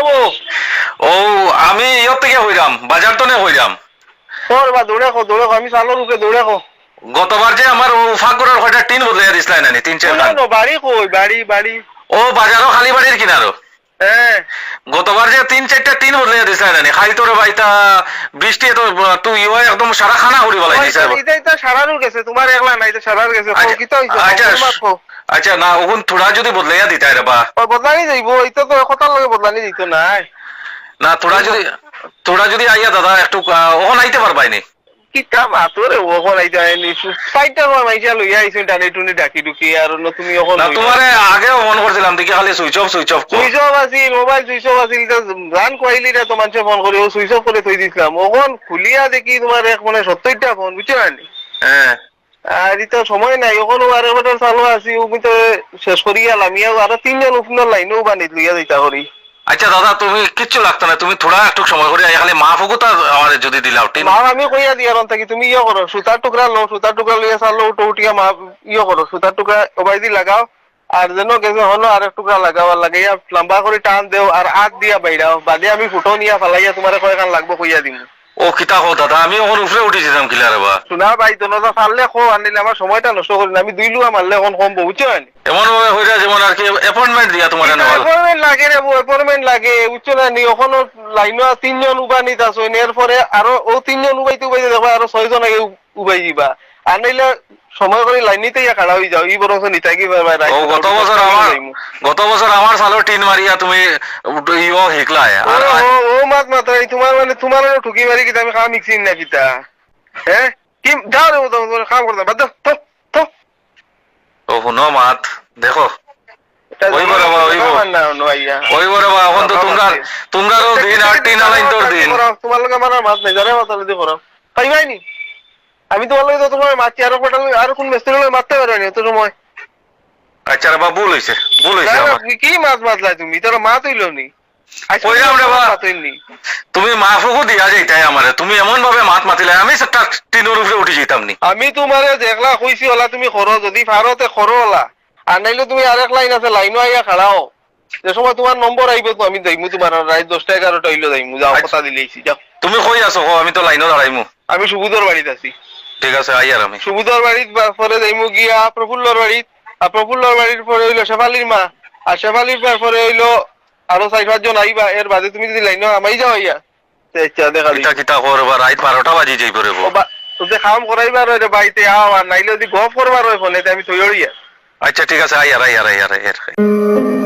বউ ও আমি ইয়ত থেকে হইরাম বাজার তো নে হইরাম তোর বা দৌড়ে কো দৌড়ে কো আমি চালো রুকে দৌড়ে কো গতবার যে আমার ফাগুরের কয়টা টিন বদলাইয়া দিছিলাই নানি তিন চার বাড়ি কই বাড়ি বাড়ি ও বাজারও খালি বাড়ির কিনারো হ্যাঁ গতবার যে তিন চারটা তিন বদলে দিছিলাই জানি। খাই তোর বাইতা বৃষ্টি তো তুই ইও একদম সারা খানা হরি বলাই দিছে। এটাই তো সারারুর গেছে তোমার একলা নাই তো সারার গেছে কো তো হইছে আচ্ছা কো আচ্ছা না ওগুন থোড়া যদি বদলাইয়া দিতাই রে বা। বদলানি যাইব এইটা তো কথার লগে বদলানি দিত নাই। না থোড়া যদি থোড়া যদি আইয়া দাদা একটু ওহন আইতে পারবাই আইতে ওখন আইতা আইনি কো লইয়া আইছেন টানি টুনি ডাকি ডুকি আর ন তুমি ওখন না তোমারে আগেও ফোন করছিলাম দেখি খালি switch off switch off switch off mobile switch off আছিল তো গান কইলি রে তো মানুষে ফোন করে ও সুইচ অফ করে থই দিছিলাম। ওখন খুলিয়া দেখি তোমার এক মানে সত্তরটা ফোন বুঝছ না হ্যাঁ আর এটা সময় নাই ওখানে আর একবার চালু আছি আমি তো শেষ করি গেলাম ইয়া আরও তিনজন উপনের লাইনেও বানিয়ে লইয়া দিতা করি আচ্ছা দাদা তুমি কিচ্ছু লাগতো না তুমি থোড়া একটু সময় করে খালি মা ফুকুতা আমার যদি দিলাও টিন। মা আমি কইয়া দিয়ার থাকি তুমি ইয়ে করো সুতার টুকরা লো সুতার টুকরা লইয়া চালো উঠো উঠিয়া মা ইয়ে করো সুতার টুকরা ওবাই দি লাগাও আর যেন গেছে হলো আর এক টুকরা লাগাও আর লাগাইয়া লম্বা করে টান দেও আর আট দিয়া বাইরাও বাদে আমি ফুটো নিয়া ফালাইয়া তোমার কয়খান লাগবো কইয়া দিম। ও কিতা কো দাদা আমি ওখান উপরে উঠেছিলাম কিলা রে বা। শোনা ভাই তো নজা ফাললে খো আনিলে আমার সময়টা নষ্ট করি না আমি দুই লুয়া মারলে এখন কম বুঝছ না এমন ভাবে হইরা যেমন আর কি অ্যাপয়েন্টমেন্ট দিয়া তোমার নেওয়াল রে অ্যাপয়েন্টমেন্ট লাগে। উচ্চ না ওখানে লাইন তিনজন উবানিত আছো এরপরে আরও ও তিনজন উবাইতে উবাইতে দেখো আরও ছয়জন আগে উবাই দিবা। আর নাইলে সময় করে লাইন নিতে ইয়া খাড়া হয়ে যাও এই বরং নিতে কি গত বছর আমার গত বছর আমার সালো টিন মারিয়া তুমি ইও হিকলাই আর ও ও মাত মাত্রাই তোমার মানে তোমার ঠুকি মারি কিতা আমি খাওয়া মিক্সিং না কিতা। হ্যাঁ কি যাও রে তোমার কাম করতাম বাদ দাও তো তো ও শুনো মাত দেখো। এখন তো তোমরা দিন আর টিন আলাইন তোর দিন। তোমার লোক আমার আর মাছ নাই জানে মাথা যদি করো পাইবাই নি। আমি তোমার লোক তো তোমার মাছি আরও কোন ব্যস্ত লোক মারতে পারো নি তো সময়। আচ্ছা রে ভুল হইছে ভুল হইছে আমার। কি- মাছ মারলাই তুমি? তোর মা তুইল নি। তুমি মাফুকু দিয়া যাইতাই আমারে। তুমি এমন ভাবে মাত মাতিলে আমি টিনের উপরে উঠে যেতাম নি। আমি তোমারে দেখলা কইছি ওলা তুমি করো যদি পারোতে করো ওলা। আর নাইলে তুমি আরেক লাইন আছে লাইনও আইয়া খাড়াও। যে সময় তোমার নম্বর আইব তো আমি যাইমু তোমার রাত দশটা এগারোটা হইল যাইমু যাও আচ্ছা। কথা দিলেইছি যাও। তুমি কই আছো? আমি তো লাইনও দাঁড়াইমু। আমি সুবুদর বাড়িতে আছি। ঠিক আছে আই আর আমি। সুবুদর বাড়িত পরে যাইমু গিয়া প্রফুল্লর বাড়িত আর প্রফুল্লর বাড়ির পরে হইল শেফালির মা। আর শেফালির পর পরে হইল আরও চার পাঁচজন আইবা। এর বাদে তুমি যদি লাইন আমাই যাও ইয়া তে আচ্ছা দেখা কিতা কিতা করবা রাত বারোটা বাজি যাইব রে বৌ। ও বা তোকে কাম করাইবার বাড়িতে আও আর নাইলে যদি গপ করবার হয় ফোনে আমি তৈরি আচ্ছা ঠিক আছে আই আর আই আর